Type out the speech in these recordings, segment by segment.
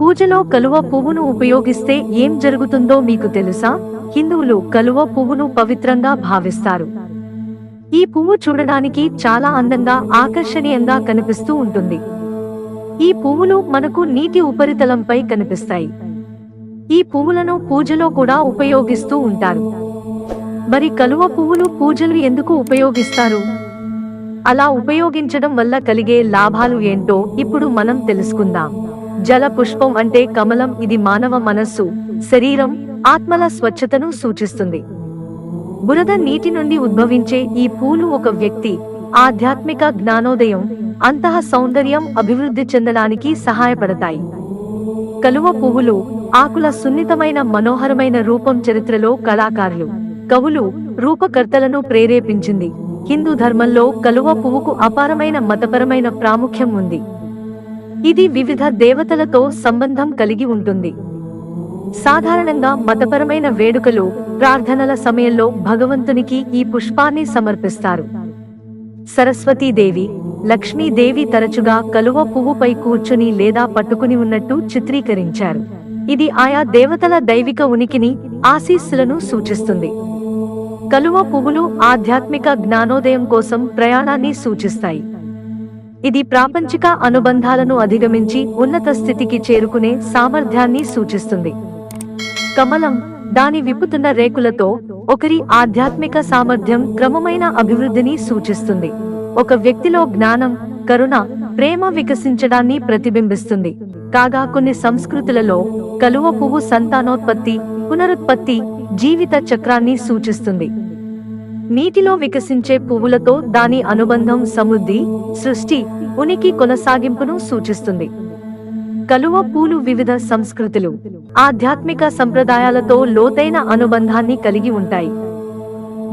పూజలో కలువ పువ్వును ఉపయోగిస్తే ఏం జరుగుతుందో మీకు తెలుసా? హిందువులు కలువ పువ్వును పవిత్రంగా భావిస్తారు. ఈ పువ్వు చూడడానికి చాలా అందంగా ఆకర్షణీయంగా కనిపిస్తూ ఉంటుంది. ఈ పువ్వులు మనకు నీటి ఉపరితలంపై కనిపిస్తాయి. ఈ పువ్వులను పూజలో కూడా ఉపయోగిస్తూ ఉంటారు. మరి కలువ పువ్వులు పూజలు ఎందుకు ఉపయోగిస్తారు? అలా ఉపయోగించడం వల్ల కలిగే లాభాలు ఏంటో ఇప్పుడు మనం తెలుసుకుందాం. జల పుష్పం అంటే కమలం ఇది మానవ మనస్సు శరీరం ఆత్మల స్వచ్ఛతను సూచిస్తుంది. బురద నీటి నుండి ఉద్భవించే ఈ పూలు ఒక వ్యక్తి ఆధ్యాత్మిక జ్ఞానోదయం అంతః సౌందర్యం అభివృద్ధి చెందడానికి సహాయపడతాయి. కలువ పువ్వులు ఆకుల సున్నితమైన మనోహరమైన రూపం చరిత్రలో కళాకారులు. కవులు రూపకర్తలను ప్రేరేపించింది. హిందూ ధర్మంలో కలువ పువ్వుకు అపారమైన మతపరమైన ప్రాముఖ్యం ఉంది. ఇది వివిధ దేవతలతో సంబంధం కలిగి ఉంటుంది. సాధారణంగా మతపరమైన వేడుకలు ప్రార్థనల సమయంలో భగవంతునికి ఈ పుష్పాన్ని సమర్పిస్తారు. సరస్వతీదేవి లక్ష్మీదేవి తరచుగా కలువ పువ్వుపై కూర్చుని లేదా పట్టుకుని ఉన్నట్టు చిత్రీకరించారు. ఇది ఆయా దేవతల దైవిక ఉనికిని ఆశీస్సులను సూచిస్తుంది. కలువ పువ్వులు ఆధ్యాత్మిక జ్ఞానోదయం కోసం ప్రయాణాన్ని సూచిస్తాయి. ఇది ప్రాపంచిక అనుబంధాలను అధిగమించి ఉన్నత స్థితికి చేరుకునే సామర్థ్యాన్ని సూచిస్తుంది. కమలం దాని విప్పుతున్న రేకులతో ఒకరి ఆధ్యాత్మిక సామర్థ్యం క్రమమైన అభివృద్ధిని సూచిస్తుంది. ఒక వ్యక్తిలో జ్ఞానం కరుణ ప్రేమ వికసించడాన్ని ప్రతిబింబిస్తుంది. కాగా కొన్ని సంస్కృతులలో కలువ పువ్వు సంతానోత్పత్తి పునరుత్పత్తి జీవిత చక్రాన్ని సూచిస్తుంది. నీటిలో వికసించే పువ్వులతో దాని అనుబంధం సమృద్ధి సృష్టి ఉనికి కొనసాగింపును సూచిస్తుంది. కలువ పూలు వివిధ సంస్కృతులు ఆధ్యాత్మిక సంప్రదాయాలతో లోతైన అనుబంధాన్ని కలిగి ఉంటాయి.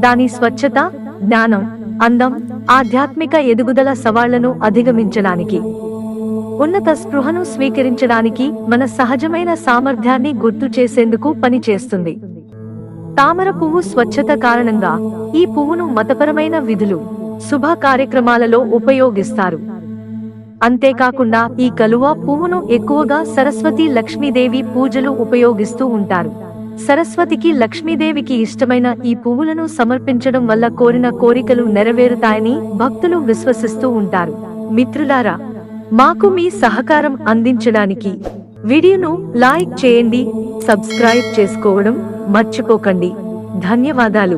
దాని స్వచ్ఛత జ్ఞానం అందం ఆధ్యాత్మిక ఎదుగుదల సవాళ్ళను అధిగమించడానికి ఉన్నత స్పృహను స్వీకరించడానికి మన సహజమైన సామర్థ్యాన్ని గుర్తు చేసేందుకు పనిచేస్తుంది. తామర పువ్వు స్వచ్ఛత కారణంగా ఈ పువ్వును మతపరమైన విధులు శుభ కార్యక్రమాలలో ఉపయోగిస్తారు. అంతేకాకుండా ఈ కలువ పువ్వును ఎక్కువగా సరస్వతి లక్ష్మీదేవి పూజలు ఉపయోగిస్తూ ఉంటారు. సరస్వతికి లక్ష్మీదేవికి ఇష్టమైన ఈ పువ్వులను సమర్పించడం వల్ల కోరిన కోరికలు నెరవేరుతాయని భక్తులు విశ్వసిస్తూ ఉంటారు. మిత్రులారా మాకు మీ సహకారం అందించడానికి వీడియోను లైక్ చేయండి సబ్స్క్రైబ్ చేసుకోవడం మర్చిపోకండి. ధన్యవాదాలు.